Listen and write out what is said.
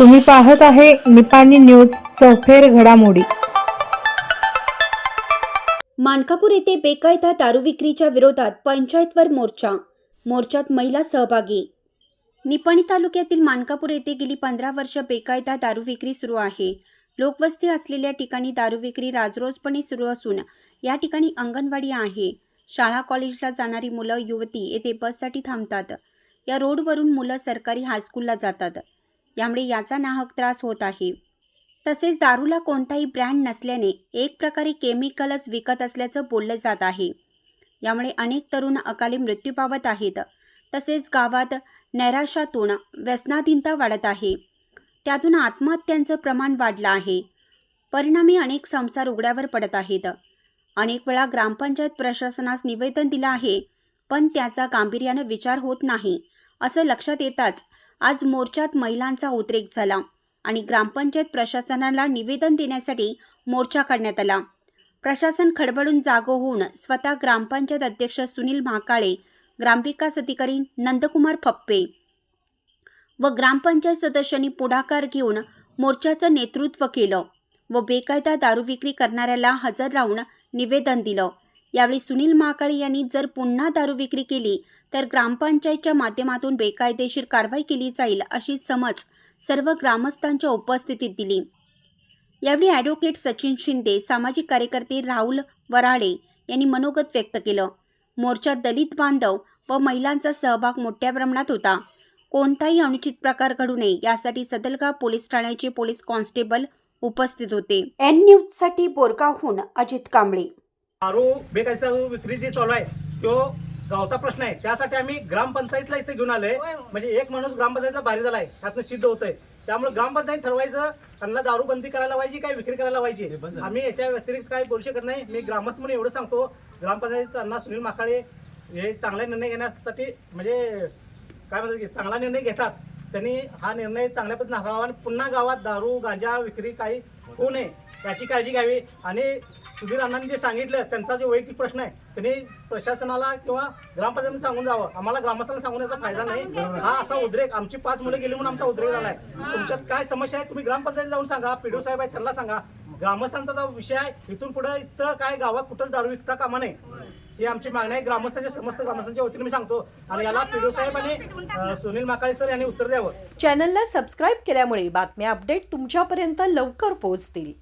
तुम्ही पाहत आहे निपाणी न्यूज चौफेर घडामोडी. मानकापूर येथे बेकायदा दारू विक्रीच्या विरोधात पंचायतवर मोर्चा मोर्चात महिला सहभागी. निपाणी तालुक्यातील मानकापूर येथे गेली पंधरा वर्ष बेकायदा दारू विक्री सुरू आहे. लोकवस्ती असलेल्या ठिकाणी दारू विक्री राजरोजपणे सुरू असून या ठिकाणी अंगणवाडी आहे. शाळा कॉलेजला जाणारी मुलं युवती येथे बससाठी थांबतात. या रोडवरून मुलं सरकारी हायस्कूलला जातात. यामुळे याचा नाहक त्रास होत आहे. तसेच दारूला कोणताही ब्रँड नसल्याने एक प्रकारे केमिकलच विकत असल्याचं बोललं जात आहे. यामुळे अनेक तरुण अकाली मृत्यू पावत आहेत. तसेच गावात नैराशातून व्यसनाधीनता वाढत आहे. त्यातून आत्महत्यांचं प्रमाण वाढलं आहे. परिणामी अनेक संसार उघड्यावर पडत आहेत. अनेक वेळा ग्रामपंचायत प्रशासनास निवेदन दिलं आहे पण त्याचा गांभीर्यानं विचार होत नाही असं लक्षात येताच आज मोर्चात महिलांचा उद्रेक झाला आणि ग्रामपंचायत प्रशासनाला निवेदन देण्यासाठी मोर्चा काढण्यात आला. प्रशासन खडबडून जागो होऊन स्वतः ग्रामपंचायत अध्यक्ष सुनील महाकाळे ग्रामविकास अधिकारी नंदकुमार फप्पे व ग्रामपंचायत सदस्यांनी पुढाकार घेऊन मोर्चाचं नेतृत्व केलं व बेकायदा दारू विक्री करणाऱ्याला हजर राहून निवेदन दिलं. यावेळी सुनील महाकाळे यांनी जर पुन्हा दारू विक्री केली तर ग्रामपंचायतच्या माध्यमातून बेकायदेशीर कारवाई केली जाईल अशी समज सर्व ग्रामस्थांच्या उपस्थितीत दिली. यावेळी ॲडव्होकेट सचिन शिंदे सामाजिक कार्यकर्ते राहुल वराळे यांनी मनोगत व्यक्त केलं. मोर्चात दलित बांधव व महिलांचा सहभाग मोठ्या प्रमाणात होता. कोणताही अनुचित प्रकार घडू नये यासाठी सदलगाव पोलीस ठाण्याचे पोलीस कॉन्स्टेबल उपस्थित होते. एन न्यूजसाठी बोरगावहून अजित कांबळे. दारू बेकायदा विक्री जी चालू आहे तो गावचा प्रश्न आहे. त्यासाठी आम्ही ग्रामपंचायतला इथे घेऊन आलोय. म्हणजे एक माणूस ग्रामपंचायतला बाहेर झालाय त्यातनं सिद्ध होतंय. त्यामुळे ग्रामपंचायत ठरवायचं त्यांना दारू बंदी करायला पाहिजे काय विक्री करायला पाहिजे? आम्ही याच्या व्यतिरिक्त काही बोलू शकत नाही. मी ग्रामस्थ म्हणून एवढं सांगतो. ग्रामपंचायत त्यांना सुनील माकाळे हे चांगला निर्णय घेण्यासाठी म्हणजे काय म्हणतात की चांगला निर्णय घेतात. त्यांनी हा निर्णय चांगल्या पद्धतीने हाताळावा आणि पुन्हा गावात दारू गांजा विक्री काही होऊ नये याची काळजी घ्यावी. आणि सुधीर अण्णांनी जे सांगितलं त्यांचा जो वैयक्तिक प्रश्न आहे त्यांनी प्रशासनाला किंवा ग्रामपंचायतीने सांगून जावं. आम्हाला ग्रामस्थांना सांगून याचा फायदा नाही. हा असा उद्रेक आमची पाच मुलं गेली म्हणून आमचा उद्रेक झाला आहे तुमच्यात काय समस्या आहे तुम्ही ग्रामपंचायत जाऊन सांगा पीडीओ साहेब आहे त्यांना सांगा. ग्रामस्थांचा जो विषय आहे इथून पुढे इथं काय गावात कुठंच दारू विकता कामा नये. ही आमची मागणी आहे. ग्रामस्थांच्या समस्त ग्रामस्थांच्या वतीने मी सांगतो. आणि याला पिडू साहेब आणि सुनील माकाळे सर यांनी उत्तर द्यावं. चॅनलला सबस्क्राईब केल्यामुळे बातम्या अपडेट तुमच्यापर्यंत लवकर पोहोचतील.